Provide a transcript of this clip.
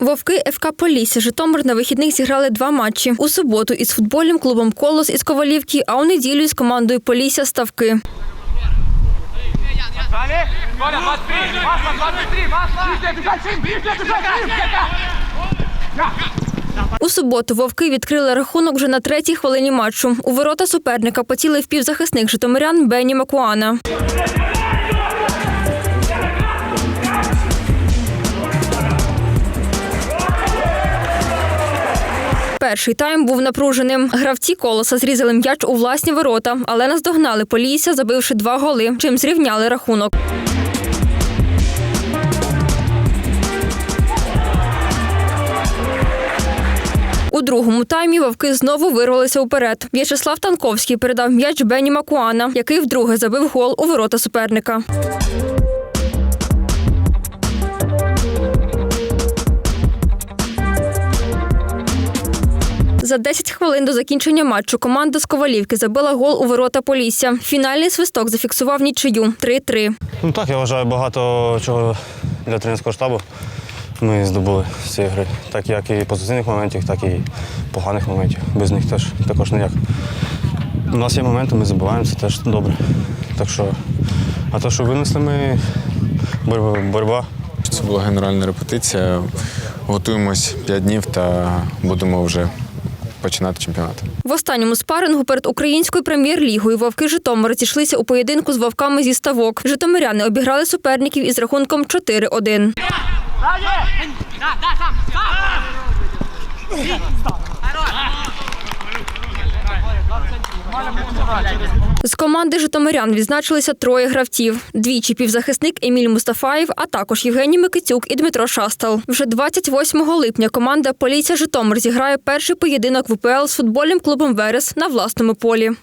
Вовки ФК Полісся Житомир на вихідних зіграли два матчі. У суботу із футбольним клубом Колос із Ковалівки, а у неділю із командою Полісся Ставки. Далі. Коля, 23. Масла, 23. Масла. У суботу вовки відкрили рахунок вже на третій хвилині матчу. У ворота суперника поцілив півзахисник житомирян Бені Макуана. Перший тайм був напруженим. Гравці колоса зрізали м'яч у власні ворота, але наздогнали Полісся, забивши два голи, чим зрівняли рахунок. У другому таймі вовки знову вирвалися уперед. В'ячеслав Танковський передав м'яч Бені Макуана, який вдруге забив гол у ворота суперника. За 10 хвилин до закінчення матчу команда з Ковалівки забила гол у ворота Полісся. Фінальний свисток зафіксував нічию 3-3. Ну так, я вважаю, багато чого для тренерського штабу ми здобули з цієї гри. Так як і позитивних моментів, так і поганих моментів. Без них теж також ніяк. У нас є моменти, ми забуваємо, це теж добре. Так що, а то, що винесли ми боротьба. боротьба. Це була генеральна репетиція. Готуємось 5 днів та будемо вже починати чемпіонат. В останньому спарингу перед українською прем'єр-лігою вовки Житомира зійшлися у поєдинку з вовками зі ставок. Житомиряни обіграли суперників із рахунком 4-1. З команди Житомирян відзначилися троє гравців: двічі півзахисник Еміль Мустафаєв, а також Євгеній Микитюк і Дмитро Шастал. Вже 28 липня команда Поліція Житомир зіграє перший поєдинок в УПЛ з футбольним клубом Верес на власному полі.